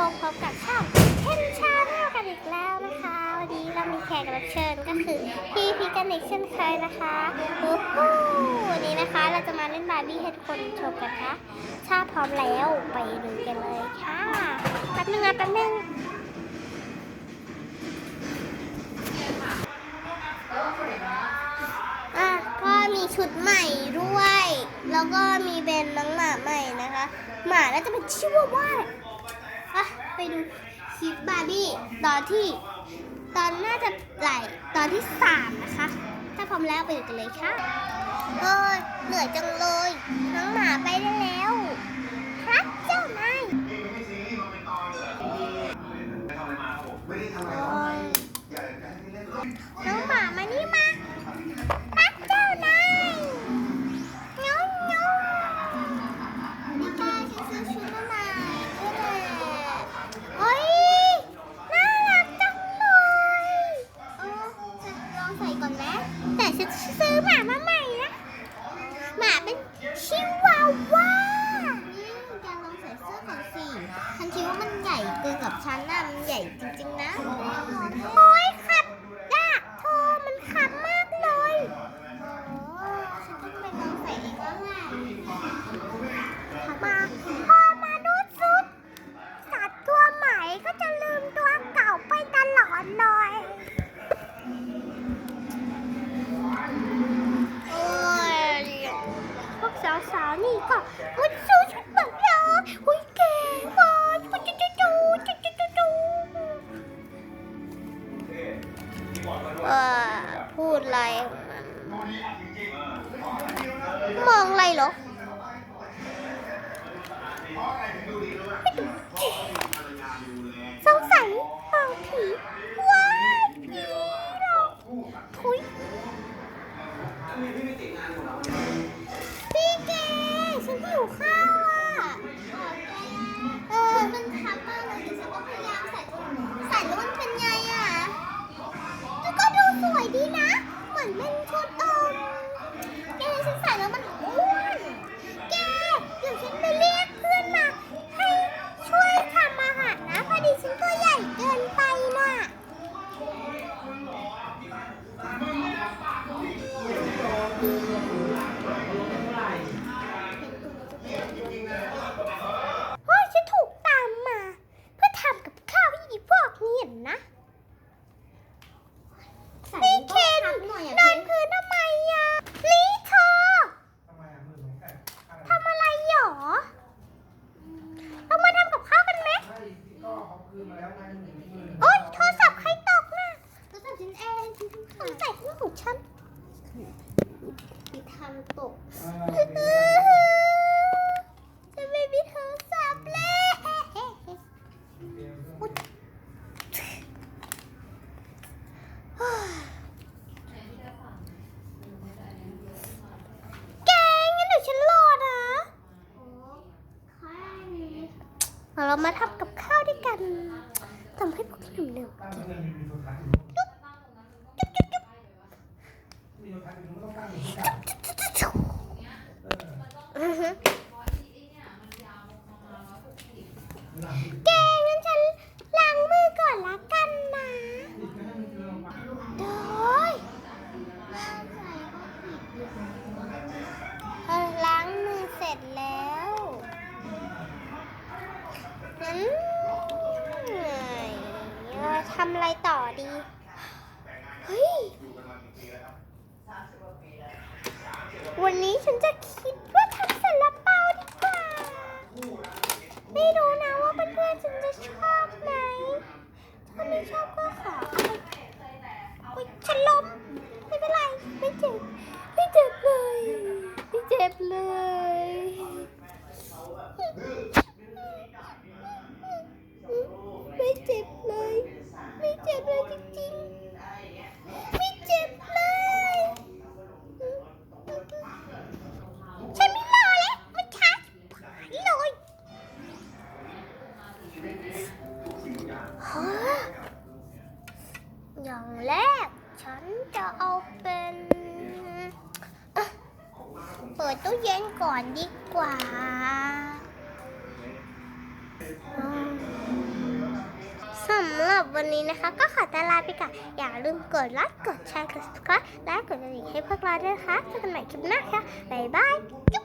มาพบกับช่องเทนชาแนลกันอีกแล้วนะคะ วันนี้เรามีแขกรับเชิญก็คือพี่พีกันอีกเช่นเคยนะคะโอ้โหวันนี้นะคะเราจะมาเล่นบาร์บี้ให้คนชมกันนะคะถ้าพร้อมแล้วไปดูกันเลยค่ะแป๊บนึงนะแป๊บนึงอะก็มีชุดใหม่ด้วย แล้วก็มีเบนน้องหมาใหม่นะคะ หมาน่าจะเป็นชื่อว่า อะไปดูคลิปบาร์บี้ตอนที่ ตอนน่าจะไหลตอนที่สามนะคะ ถ้าพร้อมแล้วไปดูกันเลยค่ะเฮ้ยเหนื่อยจังเลยน้องหมาไปได้แล้วครับเจ้านายไม่น้องหมามานี่มา น่ะมันใหญ่จริงๆนะ โอ้ยขับยากโทมันขับมากเลยโอ้ฉันต้องไปลองใส่เองแล้วแหละมาพอมาดูสุดสัตว์ตัวใหม่ก็จะลืมตัวเก่าไปตลอดเลยโอ้ยพวกสาวๆนี่ก็มุด เออพูดอะไรมองอะไรเหรอสงสัยมองผีว้ายผีหรอทุยพี่เกฉันหิวข้าว ฉันใส่เครื่องของฉันมีทำตกจะไม่มีโทรศัพท์เลยอุ๊ยแกงั้นเดี๋ยวฉันรอนะเอาเรามาทำกับข้าวด้วยกันทำให้พวกเราเร็วๆจุ๊บจุ๊บจุ๊บจุ๊บอือฮึ แกงั้นฉันล้างมือก่อนละกันนะโดยล้างมือเสร็จแล้วงั้นเอ่อทำอะไรต่อดี เฮ้ย วันนี้ฉันจะคิดว่าทำซาลเปาดีกว่า ไม่รู้นะ ว่าเพื่อนๆฉันจะชอบไหมถ้าไม่ชอบก็ขออุ๊ยฉันล้มไม่เป็นไร ไม่เจ็บ ไม่เจ็บเลย ปิดตู้เย็นก่อนดีกว่าสำหรับวันนี้นะคะ ก็ขอตาลาไปก่อนอย่าลืมกดไลค์กดแชร์กด subscribe และกดกระดิ่งให้พวกเราด้วยนะคะเจอกันใหม่คลิปหน้าค่ะ บ๊ายบายจุ๊บ